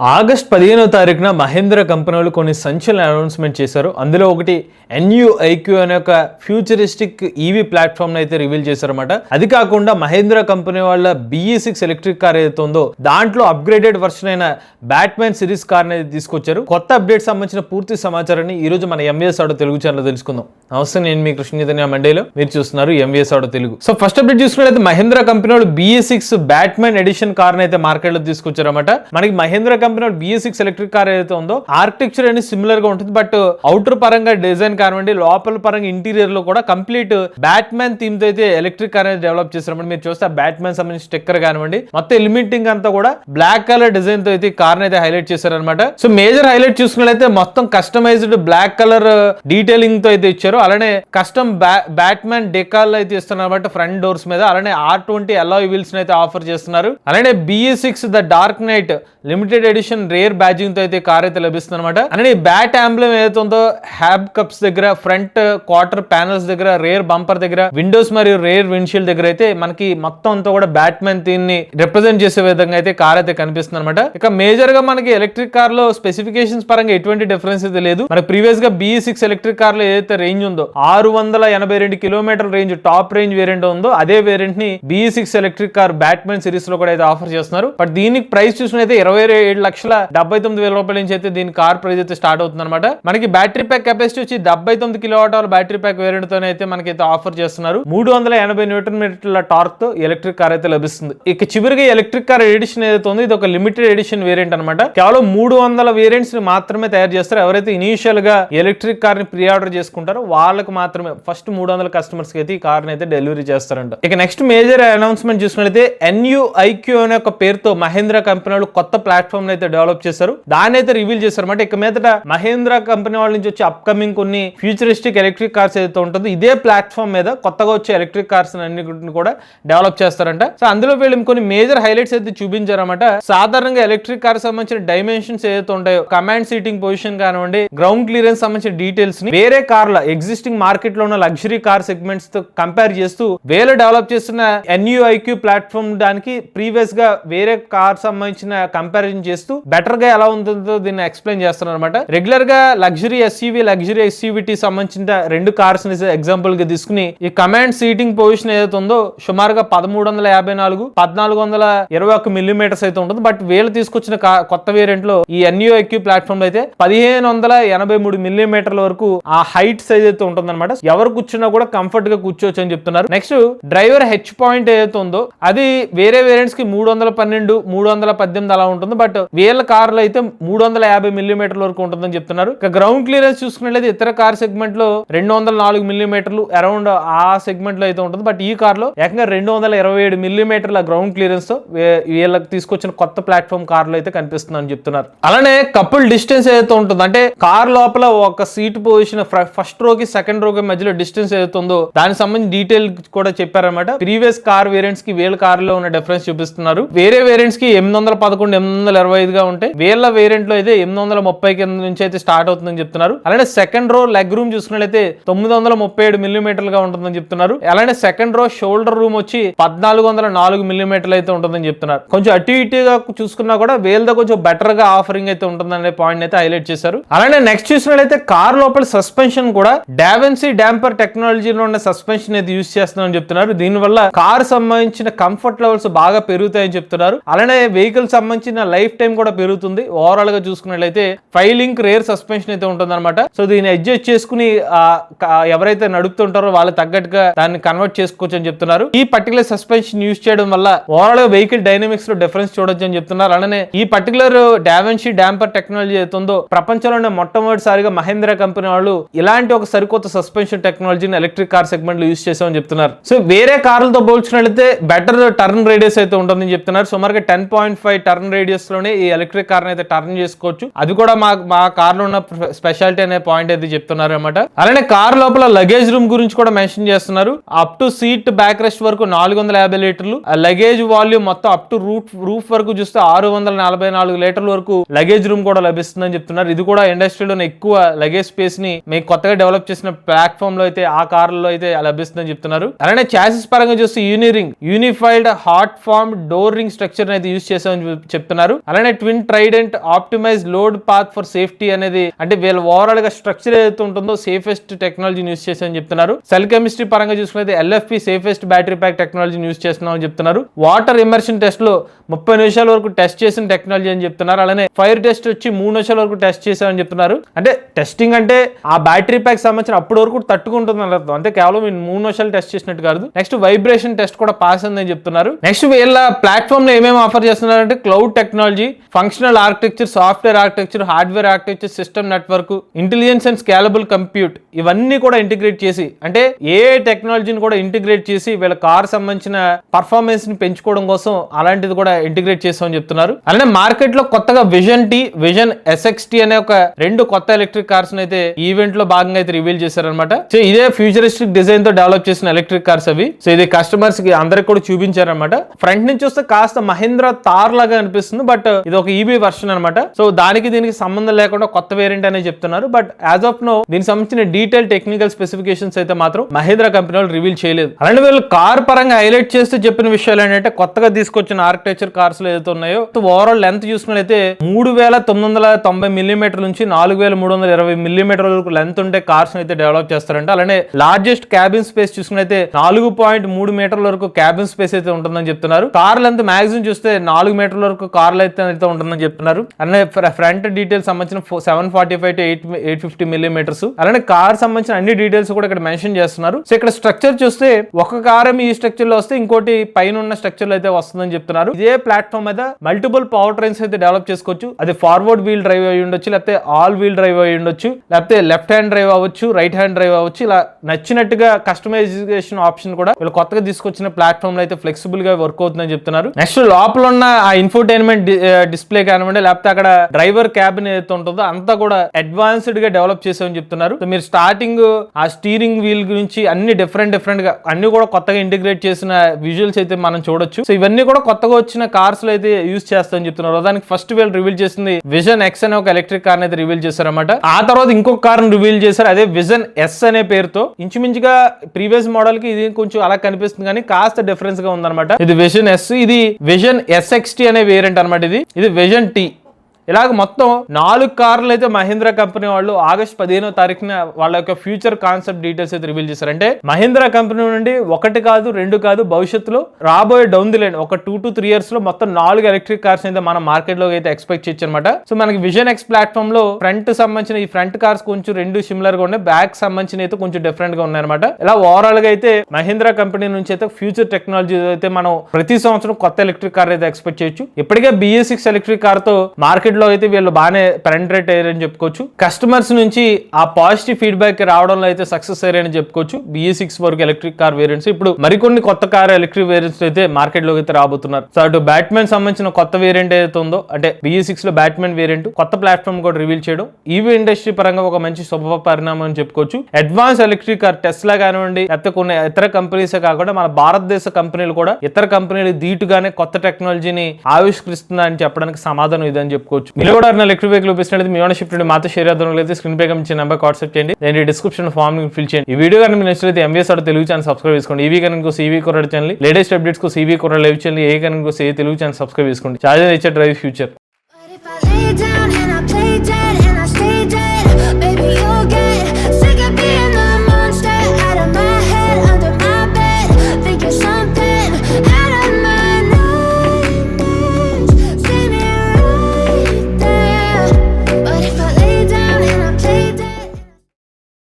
August పదిహేనో తారీఖున Mahindra company వాళ్ళు కొన్ని సంచలన అనౌన్స్మెంట్ చేశారు. అందులో ఒకటి ఎన్యుఐక్యూ అనే ఒక ఫ్యూచరిస్టిక్ ఈవీ ప్లాట్ఫామ్ అయితే రివీల్ చేశారన్నమాట. అది కాకుండా మహేంద్ర కంపెనీ వాళ్ళ బిఈ సిక్స్ ఎలక్ట్రిక్ కార్ ఏదైతే ఉందో దాంట్లో అప్గ్రేడెడ్ వర్షన్ అయిన బ్యాట్మెన్ సిరీస్ కార్ అనేది తీసుకొచ్చారు. కొత్త అప్డేట్ సంబంధించిన పూర్తి సమాచారాన్ని ఈ రోజు మన ఎంవిఎస్ ఆడో తెలుగు ఛానల్ తెలుసుకుందాం. నమస్తే నేను మీ కృష్ణ మండేలో. మీరు చూస్తున్నారు ఎంవిఎస్ ఆడో తెలుగు. సో ఫస్ట్ అప్డేట్ చూసుకున్నట్లయితే మహేంద్ర కంపెనీ వాళ్ళు BE six Batman edition car అయితే మార్కెట్లో తీసుకొచ్చారన్నమాట. మనకి మహేంద్ర కంపెనీ వాళ్ళు సిక్స్ ఎలక్ట్రిక్ కార్ ఏదైతే ఉందో ఆర్కిటెక్చర్ అనేది సిమిలర్గా ఉంటుంది. బట్ అవుటర్ పరంగా డిజైన్ కానివ్వండి లోపల పరంగా ఇంటీరియర్లో కూడా కంప్లీట్ బ్యాట్ మ్యాన్ థీమ్తో అయితే ఎలక్ట్రిక్ కార్ అనేది డెవలప్ చేసినప్పుడు మీరు చూస్తే బ్యాట్ మ్యాన్ సంబంధించిన స్టిక్కర్ కానివ్వండి మొత్తం ఎలిమెంటింగ్ అంతా కూడా బ్లాక్ కలర్ డిజైన్తో అయితే కార్ అయితే హైలైట్ చేశారనమాట సో మేజర్ హైలైట్ చూసుకున్నట్లయితే మొత్తం కస్టమైజ్డ్ బ్లాక్ కలర్ డీటెయిలింగ్తో అయితే ఇచ్చారు. అలానే కస్టమ్ బ్యాట్ మ్యాన్ డెకాల్ అయితే ఇస్తున్నారు ఫ్రంట్ డోర్స్ మీద. అలానే ఆర్ ట్వంటీ అలాయ్ వీల్స్ అయితే ఆఫర్ చేస్తున్నారు. అలానే BE six the dark knight limited edition rear బ్యాజింగ్తో అయితే కార్ అయితే లభిస్తుంది అనమాట అలానే బ్యాట్ ఆంబ్లం ఏదైతే ఉందో హ్యాబ్ కప్స్ దగ్గర ఫ్రంట్ క్వార్టర్ ప్యానల్స్ దగ్గర రేర్ బంపర్ దగ్గర విండోస్ మరియు రేర్ విండ్షీల్డ్ దగ్గర అయితే మనకి మొత్తం అంతా కూడా బ్యాట్మెన్ థీమ్ని రిప్రజెంట్ చేసే విధంగా అయితే కార్ అయితే కనిపిస్తుంది అనమాట ఇక మేజర్గా మనకి ఎలక్ట్రిక్ కార్లో స్పెసిఫికేషన్స్ పరంగా ఎటువంటి డిఫరెన్స్ అయితే లేదు. మన ప్రీవియస్గా బిఈ సిక్స్ ఎలక్ట్రిక్ కార్లో ఏదైతే రేంజ్ ఉందో ఆరు వందల ఎనభై రెండు kilometre range top range variant ఉందో అదే వేరియంట్ని BE six electric car Batman సిరీస్లో కూడా అయితే ఆఫర్ చేస్తున్నారు. బట్ దీనికి ప్రైస్ చూసుకున్నైతే ఇరవై ఏడు లక్షల డెబ్బై తొమ్మిది వేల రూపాయల నుంచి అయితే దీని కార్ ప్రైస్ అయితే స్టార్ట్ అవుతుంది అనమాట మనకి బ్యాటరీ ప్యాక్ కెపాసిటీ వచ్చి డెబ్బై తొమ్మిది కిలో బ్యాటరీ ప్యాక్ వేరియంట్తో అయితే మనకి అయితే ఆఫర్ చేస్తున్నారు. మూడు వందల ఎనభై న్యూటన్ మీటర్ల టార్క్తో ఎలక్ట్రిక్ కార్ అయితే లభిస్తుంది. ఇక చివరిగా ఎలక్ట్రిక్ కార్ ఎడిషన్ ఏదైతే ఉందో ఇది ఒక లిమిటెడ్ ఎడిషన్ వేరియంట్ అనమాట కేవలం మూడు వందల వేరియంట్స్ని మాత్రమే తయారు చేస్తారు. ఎవరైతే ఇనీషియల్గా ఎలక్ట్రిక్ కార్ని ప్రీ ఆర్డర్ చేసుకుంటారో వాళ్ళకి మాత్రమే ఫస్ట్ మూడు వందల కస్టమర్స్కి అయితే ఈ కార్ అయితే డెలివరీ చేస్తారంట. ఇక నెక్స్ట్ మేజర్ అనౌన్స్మెంట్ చూసినట్లయితే ఎన్యూఐక్యూ అనే ఒక పేరుతో మహేంద్ర కంపెనీ వాళ్ళు కొత్త ప్లాట్ఫామ్ అయితే డెవలప్ చేశారు దాన్ని అయితే రివీల్ చేశారు. అంటే ఇక మీదట మహేంద్ర కంపెనీ వాళ్ళ నుంచి వచ్చే అప్కమింగ్ కొన్ని ఫ్యూచరిస్టిక్ ఎలక్ట్రిక్ కార్స్ ఏదైతే ఉంటుందో ఇదే ప్లాట్ఫామ్ మీద కొత్తగా వచ్చే ఎలక్ట్రిక్ కార్స్ అన్నిటిని కూడా డెవలప్ చేస్తారంట. సో అందులో వీళ్ళు కొన్ని మేజర్ హైలైట్స్ అయితే చూపించారన్నమాట. సాధారణంగా ఎలక్ట్రిక్ కార్ సంబంధించిన డైమెన్షన్స్ ఏదైతే ఉంటాయో కమాండ్ సీటింగ్ పొజిషన్ కానివ్వండి గ్రౌండ్ క్లియరెన్స్ సంబంధించిన డీటెయిల్స్ని వేరే కార్ల ఎగ్జిస్టింగ్ మార్కెట్లో ఉన్న లగ్జరీ కార్ సెగ్మెంట్స్తో కంపేర్ చేస్తూ వేరే డెవలప్ చేస్తున్న ఎన్యూఐక్యూ ప్లాట్ఫామ్ దానికి ప్రీవియస్గా వేరే కార్ సంబంధించిన కంపారిజన్ చేస్తూ బెటర్గా ఎలా ఉంటుందో దీన్ని ఎక్స్ప్లెయిన్ చేస్తున్నారు అనమాట రెగ్యులర్గా లగ్జరీ ఎస్యూవి లగ్జరీ ఎస్యూవిటీ సంబంధించిన రెండు కార్స్ని ఎగ్జాంపుల్గా తీసుకుని ఈ కమాండ్ సీటింగ్ పొజిషన్ ఏదైతే ఉందో సుమారుగా పదమూడు వందల యాభై నాలుగు పద్నాలుగు వందల ఇరవై ఒక్క మిల్లీమీటర్స్ అయితే ఉంటుంది. బట్ వీళ్ళు తీసుకొచ్చిన కొత్త వేరియంట్లో ఈ ఎన్యూఐక్యూ ప్లాట్ఫామ్ అయితే పదిహేను వందల ఎనభై మూడు మిల్లీమీటర్ల వరకు ఆ హైట్ సైజ్ అయితే ఉంటుంది అనమాట ఎవరు కూర్చున్నా కూడా కంఫర్ట్గా కూర్చోవచ్చు అని చెప్తున్నారు. నెక్స్ట్ డ్రైవర్ హెచ్ పాయింట్ ఏదైతే ఉందో అది వేరే వేరియంట్స్కి మూడు వందల పన్నెండు మూడు వందల పద్దెనిమిది అలా ఉంటుంది. బట్ వీళ్ళ కార్లు అయితే మూడు వందల యాభై మిల్లీమీటర్ల వరకు ఉంటుందని చెప్తున్నారు. ఇక గ్రౌండ్ క్లియరెన్స్ చూసుకున్నట్లయితే ఇతర కార్ సెగ్మెంట్లో రెండు వందల నాలుగు మిల్లీమీటర్లు అరౌండ్ ఆ సెగ్మెంట్లో అయితే ఉంటుంది. బట్ ఈ కార్లో ఏకంగా రెండు వందల ఇరవై ఏడు మిల్లీమీటర్ల గ్రౌండ్ క్లియరెన్స్తో వీళ్ళకి తీసుకొచ్చిన కొత్త ప్లాట్ఫామ్ కార్లో అయితే కనిపిస్తుందని చెప్తున్నారు. అలానే కపుల్ డిస్టెన్స్ ఏదైతే ఉంటుంది అంటే కార్ లోపల ఒక సీట్ పొజిషన్ ఫస్ట్ రోకి సెకండ్ రోకి మధ్యలో డిస్టెన్స్ ఏదైతే ఉందో దానికి సంబంధించి డీటెయిల్ కూడా చెప్పారనమాట ప్రీవియస్ కార్ వేరియంట్స్కి వీళ్ళ కార్లో ఉన్న డిఫరెన్స్ చూపిస్తున్నారు. వేరే వేరియంట్స్కి ఎనిమిది వందల పదకొండు ఎనిమిది వందల ఇరవై ఐదుగా ఉంటాయి వేల వేరియంట్లో అయితే ఎనిమిది వందల ముప్పై కింద నుంచి అయితే స్టార్ట్ అవుతుందని చెప్తున్నారు. అలానే సెకండ్ రో లెగ్ రూమ్ చూసుకున్నట్లయితే తొమ్మిది వందల ముప్పై ఏడు మిల్లీమీటర్లుగా ఉంటుందని చెప్తున్నారు. అలానే సెకండ్ రో షోల్డర్ రూమ్ వచ్చి పద్నాలుగు వందల నాలుగు మిల్లీమీటర్లు అయితే ఉంటుందని చెప్తున్నారు. కొంచెం అటు ఇటుగా చూసుకున్నా కూడా వీళ్ళతో కొంచెం బెటర్గా ఆఫరింగ్ అయితే ఉంటుందనే పాయింట్ అయితే హైలైట్ చేశారు. అలానే నెక్స్ట్ చూసినట్లయితే కార్ లోపల సస్పెన్షన్ కూడా డావెన్సీ డాంపర్ టెక్నాలజీలో ఉన్న సస్పెన్షన్ అయితే యూస్ చేస్తుందని చెప్తున్నారు. దీనివల్ల కార్ సంబంధించిన కంఫర్ట్ లెవెల్స్ బాగా పెరుగుతాయని చెప్తున్నారు. అలానే వెహికల్ సంబంధించిన లైఫ్ టైం కూడా పెరుగుతుంది. ఓవరాల్గా చూసుకున్నట్లయితే ఫైలింగ్ రేర్ సస్పెన్షన్ అయితే ఉంటుంది సో దీన్ని అడ్జస్ట్ చేసుకుని ఎవరైతే నడుపుతుంటారో వాళ్ళకి తగ్గట్టుగా దాన్ని కన్వర్ట్ చేసుకోవచ్చు అని చెప్తున్నారు. ఈ పర్టికులర్ సస్పెన్షన్ యూజ్ చేయడం వల్ల ఓవరాల్గా వెహికల్ డైనమిక్స్లో డిఫరెన్స్ చూడొచ్చు అని చెప్తున్నారు. అలానే ఈ పర్టికులర్ డావెన్షీ డాంపర్ టెక్నాలజీ అవుతుందో ప్రపంచంలోనే మొట్టమొదటిసారిగా మహేంద్ర కంపెనీ వాళ్ళు ఇలాంటి ఒక సరికొత్త సస్పెన్షన్ టెక్నాలజీని ఎలక్ట్రిక్ కార్ సెగ్మెంట్లో యూజ్ చేసామని చెప్తున్నారు. సో వేరే కార్లతో పోల్చినట్లయితే బెటర్ టర్న్ రేడియస్ అయితే ఉంటుందని చెప్తున్నారు. సుమారుగా టెన్ పాయింట్ ఫైవ్ టర్న్ రేడియస్లోనే ఈ ఎలక్ట్రిక్ కార్ అయితే టర్న్ చేసుకోవచ్చు. అది కూడా మా మా కార్లో ఉన్న స్పెషాలిటీ అనే పాయింట్ అయితే చెప్తున్నారు అనమాట అలానే కార్ లోపల లగేజ్ రూమ్ గురించి కూడా మెన్షన్ చేస్తున్నారు. Up to seat back rest వరకు నాలుగు వందల యాభై లీటర్లు. లగేజ్ వాల్యూమ్ మొత్తం అప్ టు రూట్ రూఫ్ వరకు చూస్తే ఆరు వందల నలభై నాలుగు లీటర్ల వరకు లగేజ్ రూమ్ కూడా లభిస్తుందని చెప్తున్నారు. ఇది కూడా ఇండస్ట్రీలో ఎక్కువ లగేజ్ స్పేస్ని మీకు కొత్తగా డెవలప్ చేసిన ప్లాట్ఫామ్లో అయితే ఆ కార్లలో అయితే లభిస్తుందని చెప్తున్నారు. అలానే చాసిస్ పరంగా చూస్తే యూనిరింగ్ unified hot form door ring structure అయితే యూస్ చేసామని చెప్తున్నారు. అలానే అలానే twin trident optimize load path for safety అనేది అంటే వీళ్ళ ఓవరాల్గా స్ట్రక్చర్ ఏదైతే ఉంటుందో సేఫెస్ట్ టెక్నాలజీని యూస్ చేసామని చెప్తున్నారు. సెల్ కెమిస్ట్రీ పరంగా చూసుకున్నది ఎల్ఎఫ్పి సేఫెస్ట్ బ్యాటరీ ప్యాక్ టెక్నాలజీని యూస్ చేస్తున్నామని చెప్తున్నారు. వాటర్ ఇమర్షన్ టెస్ట్లో ముప్పై నిమిషాల వరకు టెస్ట్ చేసిన టెక్నాలజీ అని చెప్తున్నారు. అలానే ఫైర్ టెస్ట్ వచ్చి మూడు నిమిషాల వరకు టెస్ట్ చేసామని చెప్తున్నారు. అంటే టెస్టింగ్ అంటే ఆ బ్యాటరీ ప్యాక్ సంబంధించిన అప్పటి వరకు తట్టుకుంటుంది అని అర్థం. అంటే కేవలం మూడు నిమిషాలు టెస్ట్ చేసినట్టు కాదు. నెక్స్ట్ వైబ్రేషన్ టెస్ట్ కూడా పాస్ అయిందని చెప్తున్నారు. నెక్స్ట్ వీళ్ళ ప్లాట్ఫామ్లో ఏమేమి ఆఫర్ చేస్తున్నారంటే cloud technology functional architecture software architecture hardware architecture system network intelligence and scalable compute ఇవన్నీ కూడా ఇంటిగ్రేట్ చేసి అంటే ఏ టెక్నాలజీని కూడా ఇంటిగ్రేట్ చేసి వీళ్ళ కార్ సంబంధించిన పర్ఫార్మెన్స్ని పెంచుకోవడం కోసం అలాంటిది కూడా ఇంటిగ్రేట్ చేస్తామని చెప్తున్నారు. అలానే మార్కెట్లో కొత్తగా విజన్ టీ విజన్ ఎస్ఎక్స్టీ అనే ఒక రెండు కొత్త ఎలక్ట్రిక్ కార్స్ అయితే ఈవెంట్లో భాగంగా అయితే రివీల్ చేశారనమాట సో ఇదే ఫ్యూచరిస్టిక్ డిజైన్తో డెవలప్ చేసిన ఎలక్ట్రిక్ కార్స్ అవి. సో ఇది కస్టమర్స్కి అందరికి కూడా చూపించారనమాట ఫ్రంట్ నుంచి వస్తే కాస్త మహేంద్ర తార్ లాగా అనిపిస్తుంది బట్ ఇది ఒక ఈబీ వర్షన్ అనమాట సో దానికి దీనికి సంబంధం లేకుండా కొత్త వేరియంట్ అనే చెప్తున్నారు. బట్ యాజ్ ఆఫ్ నో దీనికి సంబంధించిన డీటెయిల్ టెక్నికల్ స్పెసిఫికేషన్స్ అయితే మాత్రం మహేంద్ర కంపెనీ వాళ్ళు రివీల్ చేయలేదు. అలాంటి వీళ్ళు కార్ పరంగా హైలైట్ చేస్తూ చెప్పిన విషయాలు ఏంటంటే కొత్తగా తీసుకొచ్చిన ఆర్కిటెక్చర్ కార్స్లో ఏదైతే ఉన్నాయో ఓవరాల్ లెంత్ చూసుకున్నట్లయితే మూడు వేల తొమ్మిది వందల తొంభై మిల్లీమీటర్ నుంచి నాలుగు వేల మూడు వందల ఇరవై మిల్లీమీటర్ వరకు లెంత్ ఉంటే కార్స్ అయితే డెవలప్ చేస్తారంట. అలానే లార్జెస్ట్ క్యాబిన్ స్పేస్ చూసుకున్నైతే నాలుగు పాయింట్ మూడు మీటర్ల వరకు క్యాబిన్ స్పేస్ అయితే ఉంటుందని చెప్తున్నారు. కార్ లెంత్ మాక్సిమం చూస్తే నాలుగు మీటర్ల వరకు కార్లు అయితే అయితే ఉంటుందని చెప్తున్నారు. అలానే ఫ్రంట్ డీటెయిల్స్ సంబంధించిన seven forty five to eight eight fifty millimetres. అలానే కార్ సంబంధించిన అన్ని డీటెయిల్స్ కూడా ఇక్కడ మెన్షన్ చేస్తున్నారు. సో ఇక్కడ స్ట్రక్చర్ చూస్తే ఒక కార్ ఈ స్ట్రక్చర్లో వస్తే ఇంకోటి పైన ఉన్న స్ట్రక్చర్లో అయితే వస్తుందని చెప్తున్నారు. ఇదే ప్లాట్ఫామ్ మీద మల్టిపుల్ పవర్ ట్రైన్స్ అయితే డెవలప్ చేసుకోవచ్చు. అది ఫార్వర్డ్ వీల్ డ్రైవ్ అయి ఉండొచ్చు లేకపోతే ఆల్ వీల్ డ్రైవ్ అయి ఉండొచ్చు లేకపోతే లెఫ్ట్ హ్యాండ్ డ్రైవ్ అవ్వచ్చు రైట్ హ్యాండ్ డ్రైవ్ అవ్వచ్చు. ఇలా నచ్చినట్టుగా కస్టమైజేషన్ ఆప్షన్ కూడా వీళ్ళు కొత్తగా తీసుకొచ్చిన ప్లాట్ఫామ్లో అయితే ఫ్లెక్సిబుల్గా వర్క్ అవుతుందని చెప్తున్నారు. నెక్స్ట్ లోపల ఉన్న ఆ ఇన్ఫోటైన్మెంట్ డిస్ప్లే కానివ్వండి లేకపోతే అక్కడ డ్రైవర్ క్యాబిన్ ఏదైతే ఉంటుందో అంతా కూడా అడ్వాన్స్డ్గా డెవలప్ చేసామని చెప్తున్నారు. మీరు స్టార్టింగ్ ఆ స్టీరింగ్ వీల్ గురించి అన్ని డిఫరెంట్ డిఫరెంట్గా అన్ని కూడా కొత్తగా ఇంటిగ్రేట్ చేసిన విజువల్స్ అయితే మనం చూడొచ్చు. సో ఇవన్నీ కూడా కొత్తగా వచ్చిన కార్స్లో అయితే యూస్ చేస్తామని చెప్తున్నారు. దానికి ఫస్ట్ వీల్ రివీల్ చేసింది విజన్ ఎక్స్ అనే ఒక ఎలక్ట్రిక్ కార్ అయితే రివీల్ చేశారన్నమాట. ఆ తర్వాత ఇంకొక కార్ రివీల్ చేశారు అదే విజన్ ఎస్ అనే పేరుతో. ఇంచుమించుగా ప్రీవియస్ మోడల్కి ఇది కొంచెం అలా కనిపిస్తుంది కానీ కాస్త డిఫరెన్స్గా ఉందన్నమాట. ఇది విజన్ ఎస్ ఇది విజన్ ఎస్ఎక్స్టీ అనే వేరియంట్ అన్నమాట ఇది. ఇది విజన్ టీ ఇలాగ మొత్తం నాలుగు కార్లు అయితే మహీంద్రా కంపెనీ వాళ్ళు ఆగస్ట్ పదిహేనో తారీఖున వాళ్ళ యొక్క ఫ్యూచర్ కాన్సెప్ట్ డీటెయిల్స్ అయితే రివీల్ చేశారు. అంటే మహీంద్రా కంపెనీ నుండి ఒకటి కాదు రెండు కాదు భవిష్యత్తులో రాబోయే డౌన్ ది లైన్ ఒక టూ టు త్రీ ఇయర్స్లో మొత్తం నాలుగు ఎలక్ట్రిక్ కార్స్ అయితే మన మార్కెట్లో అయితే ఎక్స్పెక్ట్ చేయొచ్చు అనమాట సో మనకి విజన్ ఎక్స్ ప్లాట్ఫామ్లో ఫ్రంట్ సంబంధించిన ఈ ఫ్రంట్ కార్స్ కొంచెం రెండు సిమిలర్గా ఉన్నాయి. బ్యాక్ సంబంధించిన అయితే కొంచెం డిఫరెంట్గా ఉన్నాయన్నమాట. ఇలా ఓవరాల్గా అయితే మహీంద్రా కంపెనీ నుంచి అయితే ఫ్యూచర్ టెక్నాలజీ అయితే మనం ప్రతి సంవత్సరం కొత్త ఎలక్ట్రిక్ కార్ అయితే ఎక్స్పెక్ట్ చేయొచ్చు. ఇప్పటికే బిఎస్ సిక్స్ ఎలక్ట్రిక్ కార్తో మార్కెట్ లో అయితే వీళ్ళు బాగానే పెనట్రేట్ అయ్యారని చెప్పుకోవచ్చు. కస్టమర్స్ నుంచి ఆ పాజిటివ్ ఫీడ్బ్యాక్ రావడంలో అయితే సక్సెస్ అయ్యారని చెప్పుకోవచ్చు. బిఈ సిక్స్ వరకు ఎలక్ట్రిక్ కార్ వేరియంట్స్ ఇప్పుడు మరికొన్ని కొత్త కార్ ఎలక్ట్రిక్ వేరియంట్స్ అయితే మార్కెట్లోకి అయితే రాబోతున్నారు. సో అటు బ్యాట్మెన్ సంబంధించిన కొత్త వేరియంట్ ఏదైతే ఉందో అంటే బిఈ సిక్స్లో బ్యాట్మెన్ వేరియంట్ కొత్త ప్లాట్ఫామ్ కూడా రివీల్ చేయడం ఈవీ ఇండస్ట్రీ పరంగా ఒక మంచి శుభ పరిణామం అని చెప్పుకోవచ్చు. అడ్వాన్స్ ఎలక్ట్రిక్ కార్ టెస్లా కానివ్వండి లేకపోతే కొన్ని ఇతర కంపెనీసే కాకుండా మన భారతదేశ కంపెనీలు కూడా ఇతర కంపెనీలు దీటుగానే కొత్త టెక్నాలజీని ఆవిష్కరిస్తుందని చెప్పడానికి సమాధానం ఇదని చెప్పుకోవచ్చు. చేసుకోవచ్చు. మీరు కూడా ఎవరైనా ఎలక్ట్రిక్ వెహికల్ ఉపయోగిస్తున్నట్టు మీ ఓనర్షిప్ నుండి మాతో షేర్ చేద్దాం అయితే స్క్రీన్ పై ఇచ్చిన నెంబర్ వాట్సాప్ చేయండి. నేను డిస్క్రిప్షన్ ఫామ్ ఫిల్ చేయండి. ఈ వీడియో కనుక మీరు నచ్చితే ఎంబీఎస్ ఆడ తెలుగు ఛానల్ సబ్స్క్రైబ్ చేసుకోండి. ఈవీ కనుక ఈవీ కొరడ ఛానల్ లేటెస్ట్ అప్డేట్స్ కోసం ఈవీ కొరడ లైవ్ ఛానల్ ఏ కనుక ఏ తెలుగు ఛానల్ సబ్స్క్రైబ్ చేసుకోండి. చార్జర్ ఇచ్చే డ్రైవ్ ఫ్యూచర్